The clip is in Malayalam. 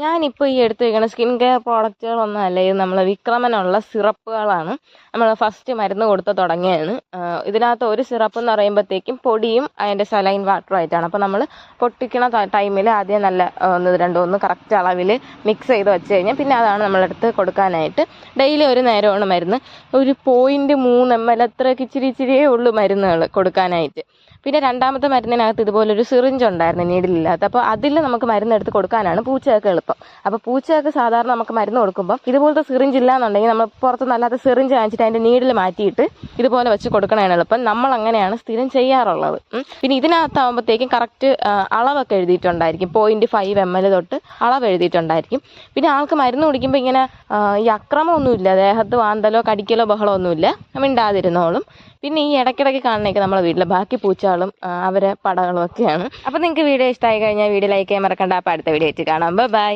ഞാനിപ്പോൾ ഈ എടുത്ത് വയ്ക്കുന്ന സ്കിൻ കെയർ പ്രോഡക്റ്റുകളൊന്നും അല്ല ഇത് നമ്മൾ വിക്രമനുള്ള സിറപ്പുകളാണ്. നമ്മൾ ഫസ്റ്റ് മരുന്ന് കൊടുത്ത് തുടങ്ങിയതാണ്. ഇതിനകത്ത് ഒരു സിറപ്പ് എന്ന് പറയുമ്പോഴത്തേക്കും പൊടിയും അതിന്റെ സലൈൻ വാട്ടറും ആയിട്ടാണ്. അപ്പോൾ നമ്മൾ പൊട്ടിക്കണ ടൈമിൽ ആദ്യം നല്ല ഒന്ന് രണ്ടും ഒന്ന് കറക്റ്റ് അളവിൽ മിക്സ് ചെയ്ത് വെച്ച് കഴിഞ്ഞാൽ പിന്നെ അതാണ് നമ്മളെടുത്ത് കൊടുക്കാനായിട്ട് ഡെയിലി ഒരു നേരമാണ് മരുന്ന്. ഒരു പോയിന്റ് മൂന്ന് എം എൽ അത്രയൊക്കെ ഇച്ചിരി ഇച്ചിരിയേ ഉള്ളൂ മരുന്നുകൾ കൊടുക്കാനായിട്ട്. പിന്നെ രണ്ടാമത്തെ മരുന്നിനകത്ത് ഇതുപോലൊരു സിറിഞ്ച് ഉണ്ടായിരുന്നു നീഡിലില്ലാത്ത അപ്പോൾ അതിൽ നമുക്ക് മരുന്ന് എടുത്ത് കൊടുക്കാനാണ് പൂച്ചയൊക്കെ എളുപ്പം. അപ്പോൾ പൂച്ചയൊക്കെ സാധാരണ നമുക്ക് മരുന്ന് കൊടുക്കുമ്പോൾ ഇതുപോലത്തെ സിറിഞ്ച് ഇല്ലാന്നുണ്ടെങ്കിൽ നമ്മൾ പുറത്ത് അല്ലാത്ത സിറിഞ്ച് വാങ്ങിച്ചിട്ട് അതിന്റെ നീഡിൽ മാറ്റിയിട്ട് ഇതുപോലെ വെച്ച് കൊടുക്കണതാണ് എളുപ്പം. നമ്മൾ അങ്ങനെയാണ് സ്ഥിരം ചെയ്യാറുള്ളത്. പിന്നെ ഇതിനകത്താകുമ്പോഴത്തേക്കും കറക്റ്റ് അളവൊക്കെ എഴുതിയിട്ടുണ്ടായിരിക്കും. പോയിന്റ് ഫൈവ് എം എൽ തൊട്ട് അളവ് എഴുതിയിട്ടുണ്ടായിരിക്കും. പിന്നെ ആൾക്ക് മരുന്ന് കുടിക്കുമ്പോൾ ഇങ്ങനെ ഈ അക്രമമൊന്നുമില്ല. ദേഹത്ത് വാന്തലോ കടിക്കലോ ബഹളമൊന്നുമില്ല. മിണ്ടാതിരുന്നോളും. പിന്നെ ഈ ഇടയ്ക്കിടയ്ക്ക് കാണുന്നതൊക്കെ നമ്മളെ വീട്ടിലെ ബാക്കി പൂച്ചകളും അവരെ പടകളും ഒക്കെയാണ് അപ്പോൾ നിങ്ങൾക്ക് വീഡിയോ ഇഷ്ടമായി കഴിഞ്ഞാൽ വീഡിയോ ലൈക്ക് ചെയ്യാൻ മറക്കണ്ട. അപ്പോൾ അടുത്ത വീഡിയോ ആയിട്ട് കാണാം. ബൈ